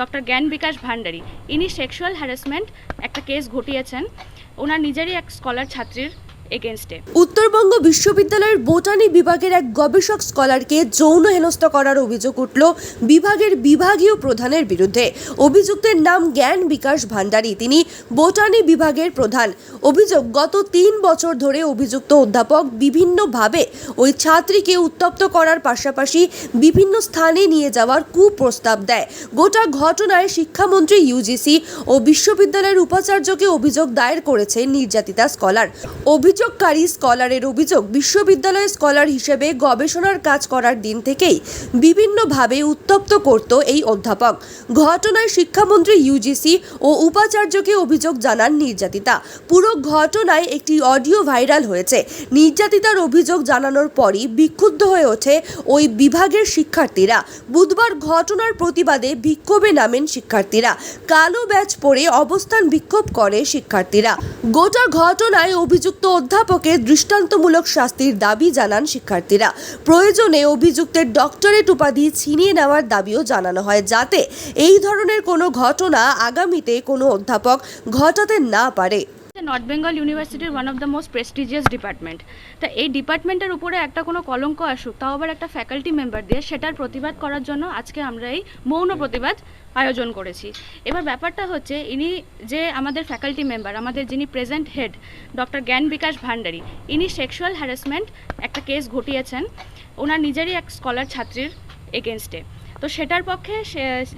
Doctor জ্ঞান বিকাশ ভান্ডারী। ইনি sexual harassment একটা কেস ঘটিয়েছেন। ওনার নিজেরই এক স্কলার ছাত্রীর এগেনস্টে উত্তরবঙ্গ বিশ্ববিদ্যালয়ের বোটানি বিভাগের এক গবেষক স্কলারকে যৌন হেনস্থা করার অভিযোগ উঠল বিভাগের বিভাগীয় প্রধানের বিরুদ্ধে। অভিযুক্তের নাম জ্ঞান বিকাশ ভান্ডারী। তিনি বোটানি বিভাগের প্রধান। অভিযোগ, গত তিন বছর ধরে অভিযুক্ত অধ্যাপক বিভিন্নভাবে ওই ছাত্রীকে উত্তপ্ত করার পাশাপাশি বিভিন্ন স্থানে নিয়ে যাওয়ার কুপ্রস্তাব দেয়। গোটা ঘটনায় শিক্ষামন্ত্রী ইউজিসি ও বিশ্ববিদ্যালয়ের উপাচার্যকে অভিযোগ দায়ের করেছে নির্যাতিতা স্কলার। অভিযোগকারী স্কলারের অভিযোগ, বিশ্ববিদ্যালয়ের স্কলার হিসেবে গবেষণার কাজ করার দিন থেকেই বিভিন্নভাবে উত্তপ্ত করত এই অধ্যাপক। ঘটনায় শিক্ষামন্ত্রী ইউজিসি ও উপাচার্যকে অভিযোগ জানান নির্যাতিতা। পুরো ঘটনায় একটি অডিও ভাইরাল হয়েছে। নির্যাতিতার অভিযোগ জানানোর পরই বিক্ষুব্ধ হয়ে ওঠে ওই বিভাগের শিক্ষার্থীরা। বুধবার ঘটনার প্রতিবাদে বিক্ষোভে নামেন শিক্ষার্থীরা। কালো ব্যাচ পরে অবস্থান বিক্ষোভ করে শিক্ষার্থীরা। গোটা ঘটনায় অভিযুক্ত অধ্যাপকের দৃষ্টান্তমূলক শাস্তির দাবি জানান শিক্ষার্থীরা। প্রয়োজনে অভিযুক্তের ডক্টরেট উপাধি ছিনিয়ে নেওয়ার দাবিও জানানো হয় যাতে এই ধরনের কোনো ঘটনা আগামীতে কোনো অধ্যাপক ঘটাতে না পারে। নর্থ বেঙ্গল ইউনিভার্সিটির one of the most prestigious department তা এই ডিপার্টমেন্টের উপরে একটা কোনো কলঙ্ক আসুক, তাও আবার একটা ফ্যাকাল্টি মেম্বার দিয়ে সেটার প্রতিবাদ করার জন্য আজকে আমরা এই মৌন প্রতিবাদ আয়োজন করেছি। এবার ব্যাপারটা হচ্ছে, ইনি যে আমাদের ফ্যাকাল্টি মেম্বার আমাদের যিনি প্রেজেন্ট হেড ডক্টর জ্ঞান বিকাশ ভান্ডারী, ইনি সেক্সুয়াল হ্যারাসমেন্ট একটা কেস ঘটিয়েছেন। ওনার নিজেরই এক স্কলার ছাত্রীর এগেনস্টে তো সেটার পক্ষে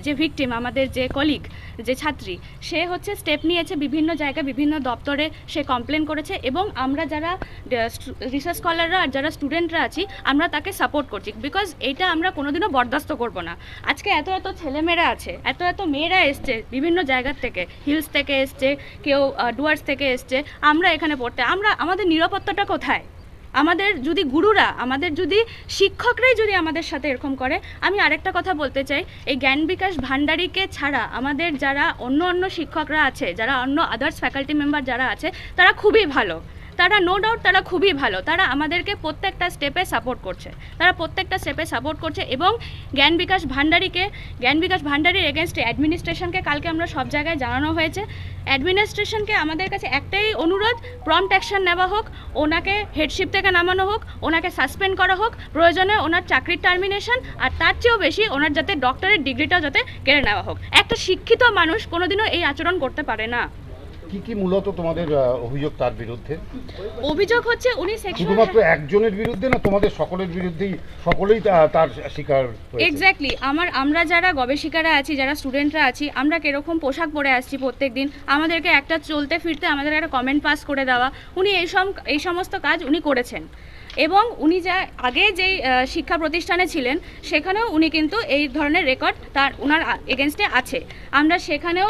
যে ভিকটিম আমাদের যে কলিগ যে ছাত্রী, সে হচ্ছে স্টেপ নিয়েছে বিভিন্ন জায়গায়, বিভিন্ন দপ্তরে সে কমপ্লেন করেছে এবং আমরা যারা রিসার্চ স্কলাররা আর যারা স্টুডেন্টরা আছি, আমরা তাকে সাপোর্ট করছি। বিকজ এটা আমরা কোনোদিনও বরদাস্ত করব না। আজকে এত এত ছেলেমেয়েরা আছে, এত এত মেয়েরা এসছে বিভিন্ন জায়গার থেকে হিলস থেকে এসছে, কেউ ডুয়ার্স থেকে এসছে, আমরা এখানে পড়তে, আমরা, আমাদের নিরাপত্তাটা কোথায়? আমাদের যদি গুরুরা, আমাদের যদি শিক্ষকরাই যদি আমাদের সাথে এরকম করে, আমি আরেকটা কথা বলতে চাই, এই জ্ঞান বিকাশ ভান্ডারীকে ছাড়া আমাদের যারা অন্য অন্য শিক্ষকরা আছে, যারা অন্য আদার্স ফ্যাকাল্টি মেম্বার যারা আছে, তারা খুবই ভালো। তারা নো ডাউট তারা খুবই ভালো। তারা আমাদেরকে প্রত্যেকটা স্টেপে সাপোর্ট করছে। তারা প্রত্যেকটা স্টেপে সাপোর্ট করছে এবং জ্ঞান বিকাশ ভান্ডারীকে, জ্ঞান বিকাশ ভান্ডারীর এগেনস্টে অ্যাডমিনিস্ট্রেশনকে কালকে আমরা সব জায়গায় জানানো হয়েছে। অ্যাডমিনিস্ট্রেশনকে আমাদের কাছে একটাই অনুরোধ প্রম্পট অ্যাকশন নেওয়া হোক, ওনাকে হেডশিপ থেকে নামানো হোক, ওনাকে সাসপেন্ড করা হোক, প্রয়োজনে ওনার চাকরির টার্মিনেশন আর তার চেয়েও বেশি ওনার যাতে ডক্টরের ডিগ্রিটাও যাতে কেড়ে নেওয়া হোক। একটা শিক্ষিত মানুষ কোনোদিনও এই আচরণ করতে পারে না। কি কি মূলত তোমাদের অভিযোগ তার বিরুদ্ধে? অভিযোগ হচ্ছে উনি শুধুমাত্র একজনের বিরুদ্ধে না তোমাদের সকলের বিরুদ্ধেই সকলেই তার শিকার এক্স্যাক্টলি আমার আমরা যারা গবেষিকারা আছি যারা স্টুডেন্টরা আছি আমরা কীরকম পোশাক পরে আসছি প্রত্যেক দিন আমাদেরকে একটা চলতে ফিরতে আমাদের একটা কমেন্ট পাস করে দেওয়া। উনি এই সব এই সমস্ত কাজ উনি করেছেন। এবং উনি যা আগে যেই শিক্ষা প্রতিষ্ঠানে ছিলেন, সেখানেও উনি কিন্তু এই ধরনের রেকর্ড তার ওনার এগেনস্টে আছে। আমরা সেখানেও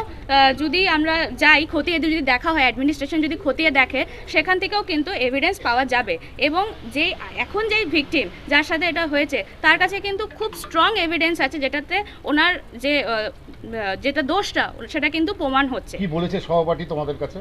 যদি আমরা যাই, খতিয়ে যদি দেখা হয় অ্যাডমিনিস্ট্রেশন যদি খতিয়ে দেখে, সেখান থেকেও কিন্তু এভিডেন্স পাওয়া যাবে। এবং যে এখন যেই ভিকটিম যার সাথে এটা হয়েছে, তার কাছে কিন্তু খুব স্ট্রং এভিডেন্স আছে, যেটাতে ওনার যে যেটা দোষটা, সেটা কিন্তু প্রমাণ হচ্ছে। কি বলেছে সহপাঠী তোমাদের কাছে?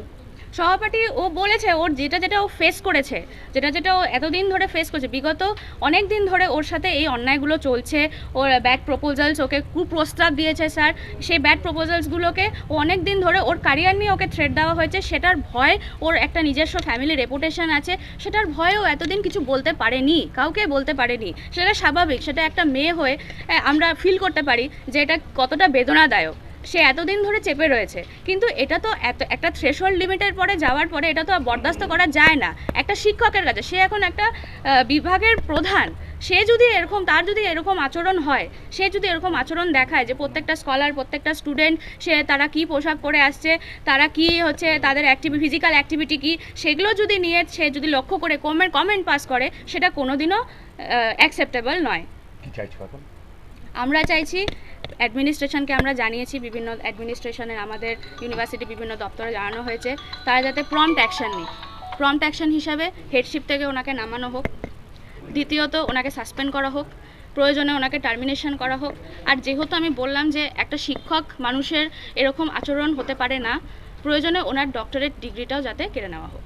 সহপাঠী ও বলেছে ওর যেটা যেটা ও ফেস করেছে, যেটা যেটা ও এতদিন ধরে ফেস করেছে, বিগত অনেক দিন ধরে ওর সাথে এই অন্যায়গুলো চলছে, ওর ব্যাড প্রপোজালস ওকে কুপ্রস্তাব দিয়েছে স্যার সেই ব্যাড প্রপোজালসগুলোকে ও অনেক দিন ধরে ওর ক্যারিয়ার নিয়ে ওকে থ্রেট দেওয়া হয়েছে, সেটার ভয় ওর একটা নিজস্ব ফ্যামিলি রেপুটেশন আছে, সেটার ভয়ে ও এতদিন কিছু বলতে পারেনি, কাউকে বলতে পারেনি, সেটা স্বাভাবিক, সেটা একটা মেয়ে হয়ে আমরা ফিল করতে পারি যে এটা কতটা বেদনাদায়ক। সে এতদিন ধরে চেপে রয়েছে। কিন্তু এটা তো এত একটা থ্রেশহোল্ড লিমিটের পরে যাওয়ার পরে এটা তো আর বরদাস্ত করা যায় না। একটা শিক্ষকের কাছে সে এখন একটা বিভাগের প্রধান। সে যদি এরকম তার যদি এরকম আচরণ হয় সে যদি এরকম আচরণ দেখায় যে প্রত্যেকটা স্কলার প্রত্যেকটা স্টুডেন্ট সে তারা কি পোশাক পরে আসছে তারা কি হচ্ছে তাদের অ্যাক্টিভি ফিজিক্যাল অ্যাক্টিভিটি কি সেগুলো যদি নিয়ে সে যদি লক্ষ্য করে কমেন্ট কমেন্ট পাস করে সেটা কোনোদিনও অ্যাকসেপ্টেবল নয়। আমরা চাইছি অ্যাডমিনিস্ট্রেশনকে আমরা জানিয়েছি, বিভিন্ন অ্যাডমিনিস্ট্রেশনের আমাদের ইউনিভার্সিটি বিভিন্ন দপ্তরে জানানো হয়েছে, তারা যাতে প্রম্পট অ্যাকশন নেই প্রম্পট অ্যাকশন হিসাবে হেডশিপ থেকে ওনাকে নামানো হোক, দ্বিতীয়ত ওনাকে সাসপেন্ড করা হোক, প্রয়োজনে ওনাকে টার্মিনেশন করা হোক। আর যেহেতু আমি বললাম যে একটা শিক্ষক মানুষের এরকম আচরণ হতে পারে না, প্রয়োজনে ওনার ডক্টরেট ডিগ্রিটাও যাতে কেড়ে নেওয়া হোক।